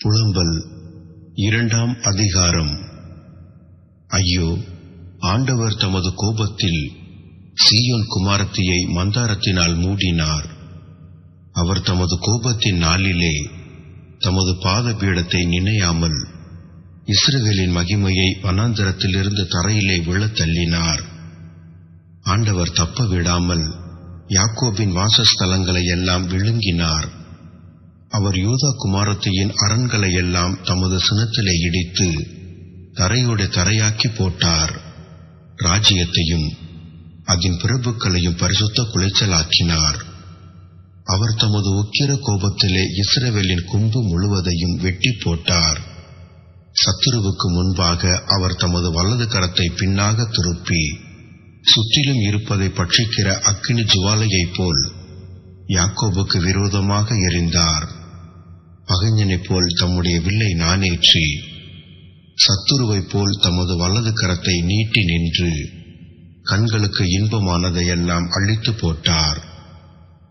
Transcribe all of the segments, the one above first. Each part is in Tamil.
புலம்பல் இரண்டாம் அதிகாரம். ஐயோ ஆண்டவர் தமது கோபத்தில் சீயோன் குமாரத்தியை மந்தாரத்தினால் மூடினார். அவர் தமது கோபத்தின் நாளிலே தமது பாதபீடத்தை நினையாமல் இஸ்ரவேலின் மகிமையை வனாந்தரத்திலிருந்து தரையிலே விழத் தள்ளினார். ஆண்டவர் தப்ப விடாமல் யாக்கோபின் வாசஸ்தலங்களை எல்லாம் விழுங்கினார். அவர் யூதா குமாரத்தையின் அரண்களை எல்லாம் தமது சினத்திலே இடித்து தரையோடு தரையாக்கி போட்டார். ராஜ்யத்தையும் அதன் பிரபுக்களையும் பரிசுத்த குலைச்சலாக்கினார். அவர் தமது உக்கிர கோபத்திலே இஸ்ரவேலின் கும்பு முழுவதையும் வெட்டி போட்டார். சத்துருவுக்கு முன்பாக அவர் தமது வலது கரத்தை பின்னாக திருப்பி சுற்றிலும் இருப்பதை பட்சிக்கிற அக்கினி ஜுவாலையைப் போல் யாக்கோபுக்கு விரோதமாக எரிந்தார். பகைஞனைப் போல் தம்முடைய வில்லை நானேற்றி சத்துருவைப் போல் தமது வலது கரத்தை நீட்டி நின்று கண்களுக்கு இன்பமானதையெல்லாம் அழித்து போட்டார்.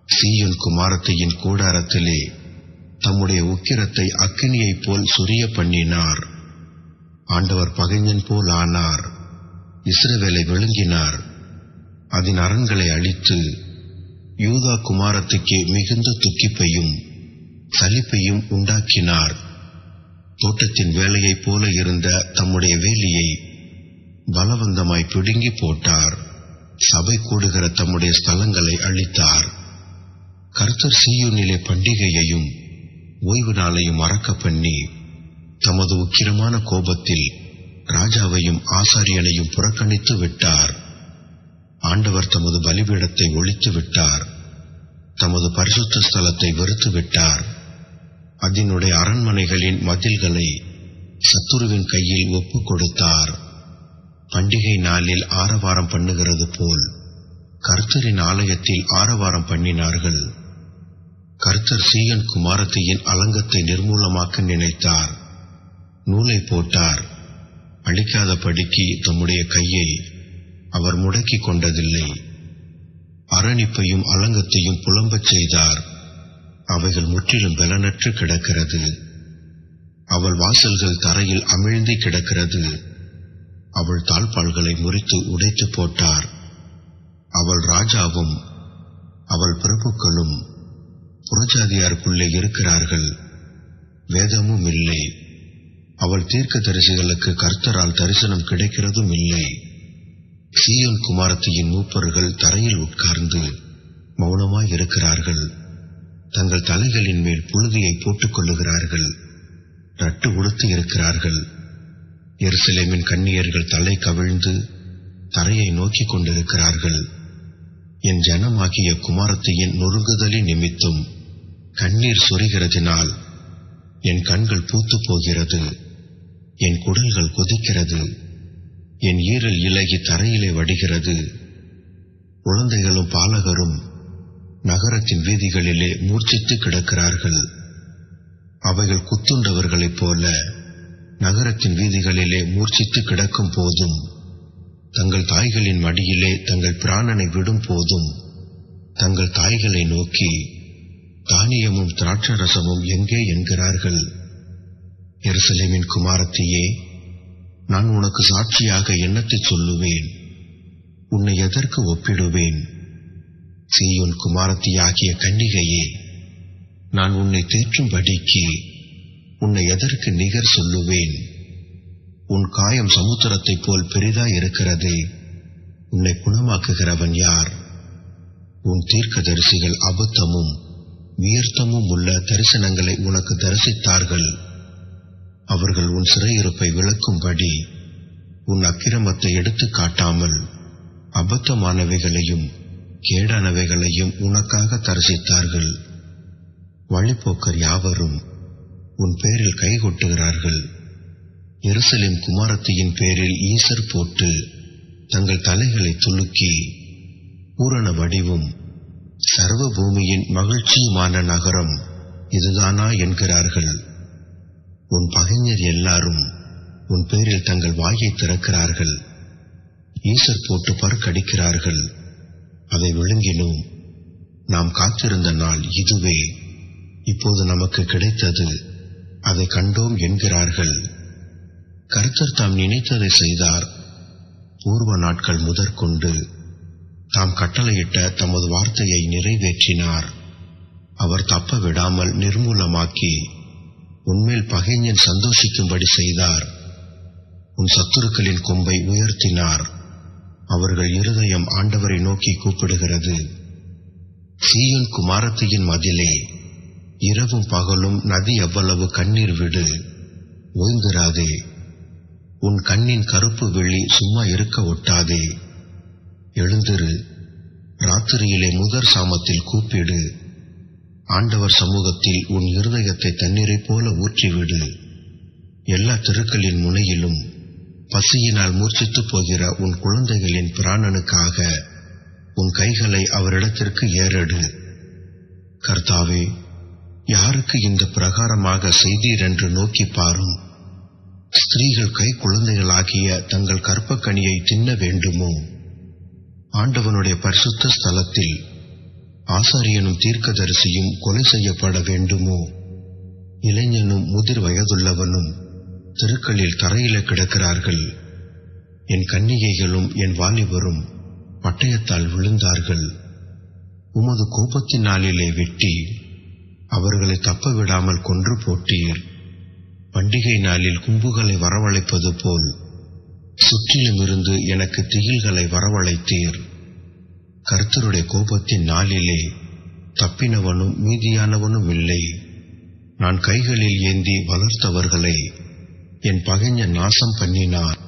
சீயன் குமாரத்தையின் கூடாரத்திலே தம்முடைய உக்கிரத்தை அக்கினியைப் போல் சுரிய பண்ணினார். ஆண்டவர் பகைஞன் போல் ஆனார். இஸ்ரவேலை விழுங்கினார். அதன் அரண்களை அழித்து யூதா குமாரத்துக்கே மிகுந்த துக்கிப்பையும் சலிப்பையும் உண்டாக்கினார். தோட்டத்தின் வேலையைப் போல இருந்த தம்முடைய வேலியை பலவந்தமாய் பிடுங்கி போட்டார். சபை கூடுகிற தம்முடைய ஸ்தலங்களை அழித்தார். கர்த்தர் சீயோனிலே பண்டிகையையும் ஓய்வு நாளையும் மறக்க பண்ணி தமது உக்கிரமான கோபத்தில் ராஜாவையும் ஆசாரியனையும் புறக்கணித்து விட்டார். ஆண்டவர் தமது பலிபீடத்தை ஒழித்து விட்டார். தமது பரிசுத்த ஸ்தலத்தை வெறுத்து விட்டார். அதனுடைய அரண்மனைகளின் மதில்களை சத்துருவின் கையில் ஒப்புக் கொடுத்தார். பண்டிகை நாளில் ஆரவாரம் பண்ணுகிறது போல் கர்த்தரின் ஆலயத்தில் ஆரவாரம் பண்ணினார்கள். கர்த்தர் சீயன் குமாரத்தையின் அலங்கத்தை நிர்மூலமாக்க நினைத்தார். நூலை போட்டார். அழிக்காத படிக்கு தம்முடைய கையை அவர் முடக்கிக் கொண்டதில்லை. அரணிப்பையும் அலங்கத்தையும் புலம்பச் செய்தார். அவைகள் முற்றிலும் பலனற்று கிடக்கிறது. அவள் வாசல்கள் தரையில் அமிழ்ந்து கிடக்கிறது. அவள் தாழ்பால்களை முறித்து உடைத்து போட்டார். அவள் ராஜாவும் அவள் பிரபுக்களும் புறஜாதியாருக்குள்ளே இருக்கிறார்கள். வேதமும் இல்லை. அவள் தீர்க்க தரிசிகளுக்கு கர்த்தரால் தரிசனம் கிடைக்கிறதும் இல்லை. சீயோன் குமாரத்தியின் மூப்பர்கள் தரையில் உட்கார்ந்து மௌனமாய் இருக்கிறார்கள். தங்கள் தலைகளின் மேல் புழுதியை போட்டுக் கொள்ளுகிறார்கள் ரட்டு உடுத்து இருக்கிறார்கள். எருசலேமின் கண்ணியர்கள் தலை கவிழ்ந்து தரையை நோக்கி கொண்டிருக்கிறார்கள். என் ஜனமாகிய குமாரத்தையின் நொறுங்குதலின் நிமித்தம் கண்ணீர் சொரிகிறதினால் என் கண்கள் பூத்து போகிறது. என் குடல்கள் கொதிக்கிறது. என் ஈரல் இலகி தரையிலே வடிகிறது. குழந்தைகளும் பாலகரும் நகரத்தின் வீதிகளிலே மூர்ச்சித்து கிடக்கிறார்கள். அவைகள் குத்துண்டவர்களைப் போல நகரத்தின் வீதிகளிலே மூர்ச்சித்து கிடக்கும் போதும் தங்கள் தாய்களின் மடியிலே தங்கள் பிராணனை விடும் போதும் தங்கள் தாய்களை நோக்கி தானியமும் திராட்சரசமும் எங்கே என்கிறார்கள்? எருசலேமின் குமாரத்தியே நான் உனக்கு சாட்சியாக எண்ணத்தை சொல்லுவேன்? உன்னை எதற்கு ஒப்பிடுவேன்? சீயோன் குமாரத்தியாகிய கன்னிகையே நான் உன்னை தேற்றும்படிக்கு உன்னை எதற்கு நிகர் சொல்லுவேன்? உன் காயம் சமுத்திரத்தைப் போல் பெரிதா இருக்கிறது உன்னை குணமாக்குகிறவன் யார்? உன் தீர்க்கதரிசிகள் அபத்தமும் வியர்த்தமும் உள்ள தரிசனங்களை உனக்கு தரிசித்தார்கள். அவர்கள் உன் சிறையிருப்பை விளக்கும்படி உன் அக்கிரமத்தை எடுத்து காட்டாமல் அபத்தமானவைகளையும் கேடானவைகளையும் உனக்காக தரிசித்தார்கள். வழிப்போக்கர் யாவரும் உன் பேரில் கை கொட்டுகிறார்கள் எருசலேம் குமாரத்தியின் பேரில் ஈசர் போட்டு தங்கள் தலைகளை துலுக்கி பூரண வடிவும் சர்வ பூமியின் மகிழ்ச்சியுமான நகரம் இதுதானா என்கிறார்கள். உன் பகைஞர் எல்லாரும் உன் பேரில் தங்கள் வாயை திறக்கிறார்கள். ஈசர் போட்டு பற்கடிக்கிறார்கள். அதை விழுங்கினோம். நாம் காத்திருந்த நாள் இதுவே. இப்போது நமக்கு கிடைத்தது அதை கண்டோம் என்கிறார்கள். கர்த்தர் தாம் நினைத்ததை செய்தார். பூர்வ நாட்கள் முதற்கொண்டு தாம் கட்டளையிட்ட தமது வார்த்தையை நிறைவேற்றினார். அவர் தப்ப விடாமல் நிர்மூலமாக்கி உன்மேல் பகைஞன் சந்தோஷிக்கும்படி செய்தார். உன் சத்துருக்களின் கொம்பை உயர்த்தினார். அவர்கள் இருதயம் ஆண்டவரை நோக்கி கூப்பிடுகிறது. சீயன் குமாரத்தையின் மதிலே இரவும் பகலும் நதி எவ்வளவு கண்ணீர் விடு ஓய்ந்திராதே. உன் கண்ணின் கருப்பு வெள்ளி சும்மா இருக்க ஒட்டாதே. எழுந்திரு ராத்திரியிலே முதற் சாமத்தில் கூப்பிடு. ஆண்டவர் சமூகத்தில் உன் இருதயத்தை தண்ணீரைப் போல ஊற்றிவிடு. எல்லா தெருக்களின் முனையிலும் பசியினால் மூர்ச்சித்து போகிற உன் குழந்தைகளின் பிராணனுக்காக உன் கைகளை அவரிடத்திற்கு ஏறடு. கர்த்தாவே யாருக்கு இந்த பிரகாரமாக செய்தீர் என்று நோக்கி பாரும். ஸ்திரீகள் கை குழந்தைகளாகிய தங்கள் கற்பக்கனியை தின்ன வேண்டுமோ? ஆண்டவனுடைய பரிசுத்த ஸ்தலத்தில் ஆசாரியனும் தீர்க்கதரிசியும் கொலை செய்யப்பட வேண்டுமோ? இளைஞனும் முதிர் வயதுள்ளவனும் தெருக்களில் தரையில கிடக்கிறார்கள். என் கன்னிகைகளும் என் வாலிபரும் பட்டயத்தால் விழுந்தார்கள். உமது கோபத்தின் நாளிலே வெட்டி அவர்களை தப்ப விடாமல் கொன்று போட்டீர். பண்டிகை நாளில் கும்புகளை வரவழைப்பது போல் சுற்றிலும் இருந்து எனக்கு திகில்களை வரவழைத்தீர். கர்த்தருடைய கோபத்தின் நாளிலே தப்பினவனும் மீதியானவனும் இல்லை. நான் கைகளில் ஏந்தி வளர்த்தவர்களை என் பகைஞன் நாசம் பண்ணினார்